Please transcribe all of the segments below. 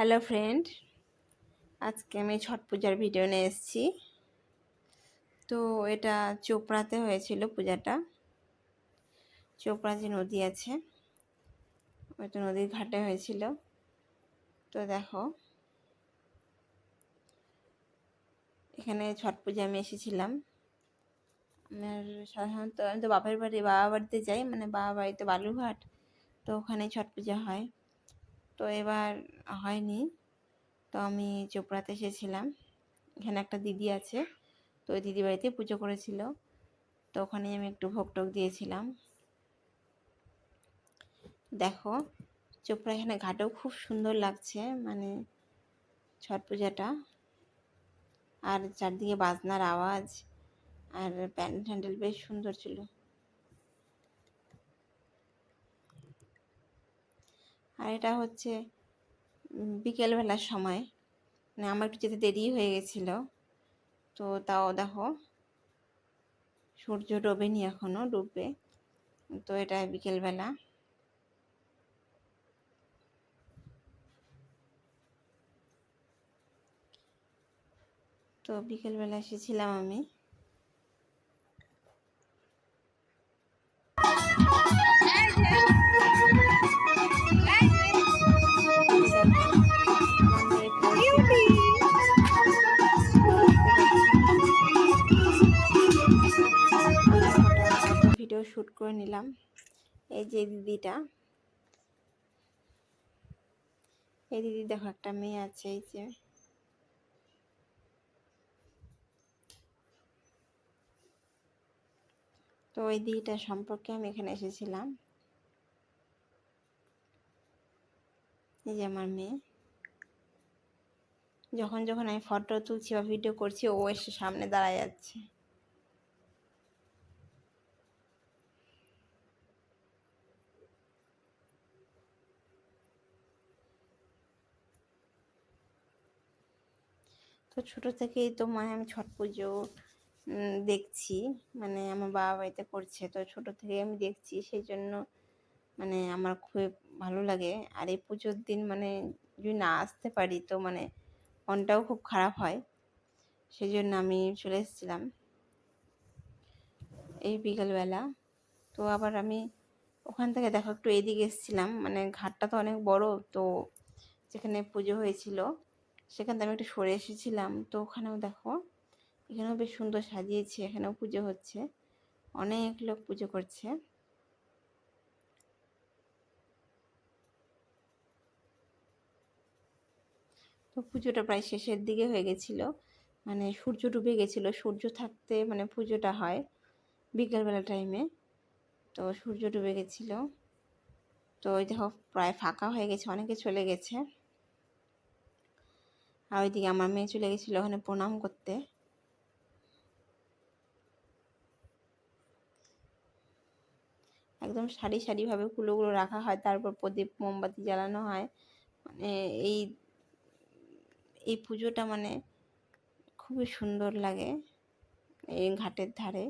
Hello friend আজকে আমি ছট পূজার ভিডিও নিয়ে এসেছি। তো এটা চোপড়াতে হয়েছিল পূজাটা। চোপড়া যে নদী আছে। ওইটা নদীর ঘাটে হয়েছিল। তো দেখো। এখানে ছট পূজা আমি এসেছিলাম। আমার সাধারণত আমি তো বাপের বাড়ি বাবা বাড়িতে যাই। মানে বাবা বাড়িতে বালুঘাট তো ওখানে ছট পূজা হয়। তো এবার হয়নি। তো আমি চোপড়াতে এসেছিলাম। এখানে একটা দিদি আছে, তো ওই দিদি বাড়িতে পুজো করেছিল। তো ওখানে আমি একটু ভোগ টোক দিয়েছিলাম। দেখো, চোপড়া এখানে ঘাটেও খুব সুন্দর লাগছে মানে ছট পূজাটা। আর চারদিকে বাজনার আওয়াজ, আর প্যান্ডেল বেশ সুন্দর ছিল। আর এটা হচ্ছে বিকেলবেলার সময়। মানে আমার একটু যেতে দেরি হয়ে গেছিল। তো তাও দেখো, সূর্য ডোবেনি এখনও ডুববে। তো এটা বিকেলবেলা। তো বিকেলবেলা এসেছিলাম আমি। করে নিলাম। এই যে দিদিটা। এই দিদি দেখো একটা মেয়ে আছে, এই যে। তো ওই দিদিটা সম্পর্কে আমি এখানে এসেছিলাম। এই যে আমার মেয়ে। যখন যখন আমি ফটো তুলছি বা ভিডিও করছি, ও এসে সামনে দাঁড়ায় যাচ্ছে। তো ছোটো থেকেই তো মানে আমি ছট পুজো দেখছি। মানে আমার বাবা বাড়িতে করছে, তো ছোটো থেকে আমি দেখছি। সেই জন্য মানে আমার খুবই ভালো লাগে। আর এই পুজোর দিন মানে যদি না আসতে পারি তো মানে মনটাও খুব খারাপ হয়। সেই জন্য আমি চলে এসেছিলাম। এই বিকালবেলা। তো আবার আমি ওখান থেকে দেখো একটু এদিকে এসেছিলাম। মানে ঘাটটা তো অনেক বড়, তো যেখানে পুজো হয়েছিল সেখান থেকে আমি একটু সরে এসেছিলাম। তো ওখানেও দেখো, এখানেও বেশ সুন্দর সাজিয়েছে, এখানেও পুজো হচ্ছে। অনেক লোক পুজো করছে। তো পুজোটা প্রায় শেষের দিকে হয়ে গেছিল। মানে সূর্য ডুবে গেছিল, সূর্য থাকতে মানে পুজোটা হয় বিকেলবেলা টাইমে তো সূর্য ডুবে গেছিল। তো ওই দেখো, প্রায় ফাঁকা হয়ে গেছে, অনেকে চলে গেছে। আর ওইদিকে আমার মেয়ে চলে গেছিল ওখানে প্রণাম করতে। একদম সারি সারিভাবে কুলোগুলো রাখা হয়, তারপর প্রদীপ মোমবাতি জ্বালানো হয়। মানে এই এই পুজোটা মানে খুবই সুন্দর লাগে এই ঘাটের ধারে।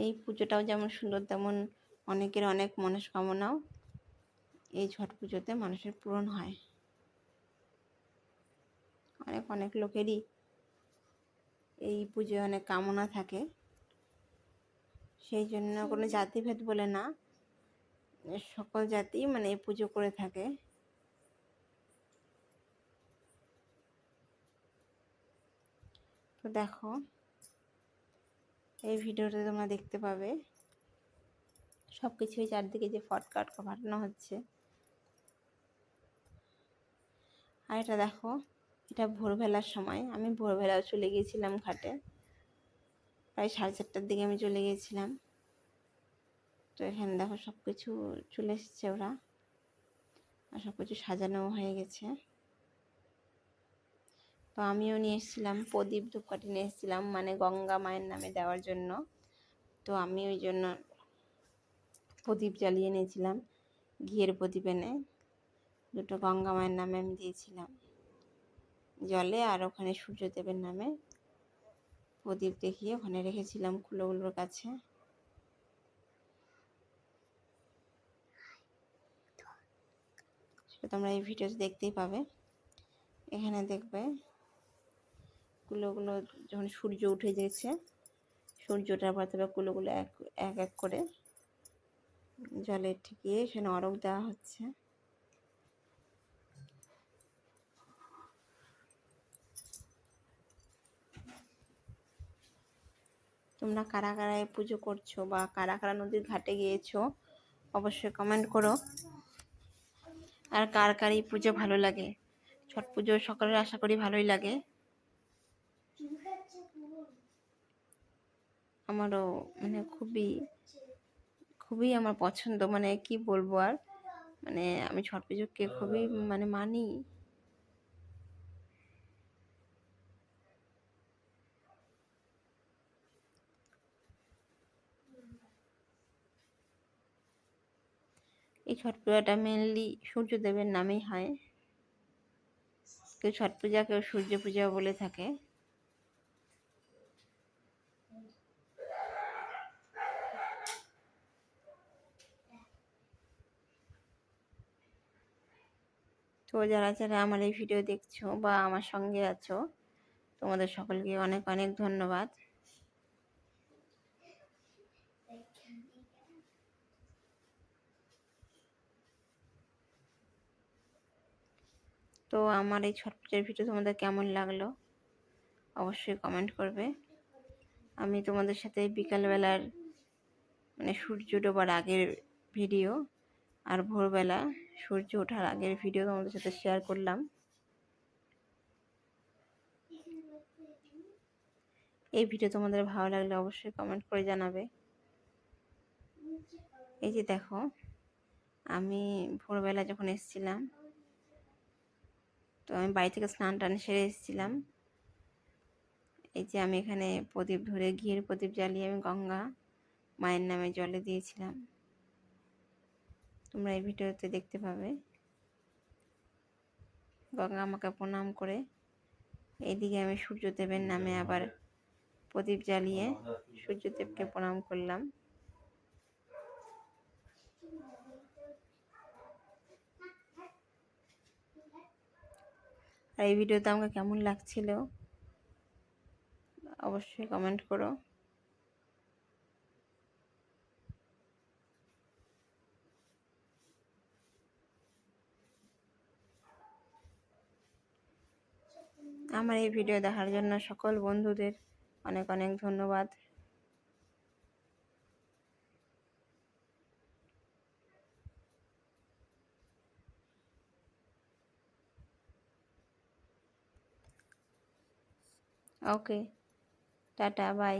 এই পুজোটাও যেমন সুন্দর তেমন অনেকের অনেক মনস্কামনাও। এই ছট পুজোতে মানুষের পূরণ হয়। অনেক অনেক লোকেরই এই পুজোয় অনেক কামনা থাকে। সেই জন্য কোনো জাতিভেদ বলে না। সকল জাতি মানে এই পুজো করে থাকে। তো দেখো, এই ভিডিওটা তোমরা দেখতে পাবে। সব কিছুই চারদিকে যে ফটকাট ফাটানো হচ্ছে। আর এটা দেখো, এটা ভোরবেলার সময়। আমি ভোরবেলাও চলে গিয়েছিলাম ঘাটে। প্রায় সাড়ে চারটার দিকে আমি চলে গিয়েছিলাম। তো এখানে দেখো সব কিছু চলে এসেছে ওরা। আর সব কিছু সাজানোও হয়ে গেছে। তো আমিও নিয়ে এসেছিলাম, প্রদীপ ধূপকাঠি নিয়ে এসেছিলাম মানে গঙ্গা মায়ের নামে দেওয়ার জন্য। তো আমি ওই জন্য প্রদীপ জ্বালিয়ে নিয়েছিলাম, ঘিয়ের প্রদীপ এনে। দুটো গঙ্গা মায়ের নামে আমি দিয়েছিলাম। জলে আর ওখানে সূর্যদেবের নামে প্রদীপ দেখিয়ে ওখানে রেখেছিলাম কুলোগুলোর কাছে। তোমরা এই ভিডিওতে দেখতেই পাবে। এখানে দেখবে কুলোগুলো যখন সূর্য উঠে গেছে সূর্য ওঠার পর তবে কুলোগুলো এক এক করে জলে ঠিকিয়ে সেখানে অরক দেওয়া হচ্ছে। তোমরা কারা কারা এই পুজো করছ বা কারা কারা নদীর ঘাটে গিয়েছো, অবশ্যই কমেন্ট করো। আর কার কার এই পুজো ভালো লাগে? ছট পুজো সকলের আশা করি ভালোই লাগে। আমারও মানে খুবই খুবই আমার পছন্দ। মানে কি বলব আর? মানে আমি ছট পুজোকে খুবই মানে মানি। এই ছট পূজাটা মেনলি সূর্যদেবের নামেই হয়। কেউ ছট পূজা, কেউ সূর্য পূজা বলে থাকে। তো যারা যারা আমার এই ভিডিও দেখছ বা আমার সঙ্গে আছো, তোমাদের সকলকে অনেক অনেক ধন্যবাদ। তো আমার এই ছট পূজার ভিডিও তোমাদের কেমন লাগল, অবশ্যই কমেন্ট করবে। আমি তোমাদের সাথে বিকালবেলার মানে সূর্য ডোবার আগের ভিডিও আর ভোরবেলা সূর্য ওঠার আগের ভিডিও তোমাদের সাথে শেয়ার করলাম। এই ভিডিও তোমাদের ভালো লাগলে অবশ্যই কমেন্ট করে জানাবে। এই যে দেখো, আমি ভোরবেলা যখন এসেছিলাম তো আমি বাড়ি থেকে স্নান টান সেরে এসেছিলাম। এই যে আমি এখানে প্রদীপ ধরে ঘিয়ের প্রদীপ জ্বালিয়ে আমি গঙ্গা মায়ের নামে জলে দিয়েছিলাম। তোমরা এই ভিডিওতে দেখতে পাবে। গঙ্গা আমাকে প্রণাম করে এইদিকে আমি সূর্যদেবের নামে আবার প্রদীপ জ্বালিয়ে সূর্যদেবকে প্রণাম করলাম। আর এই ভিডিওতে আমাকে কেমন লাগছিল? অবশ্যই কমেন্ট করো। আমার এই ভিডিও দেখার জন্য সকল বন্ধুদের অনেক অনেক ধন্যবাদ। ওকে টাটা বাই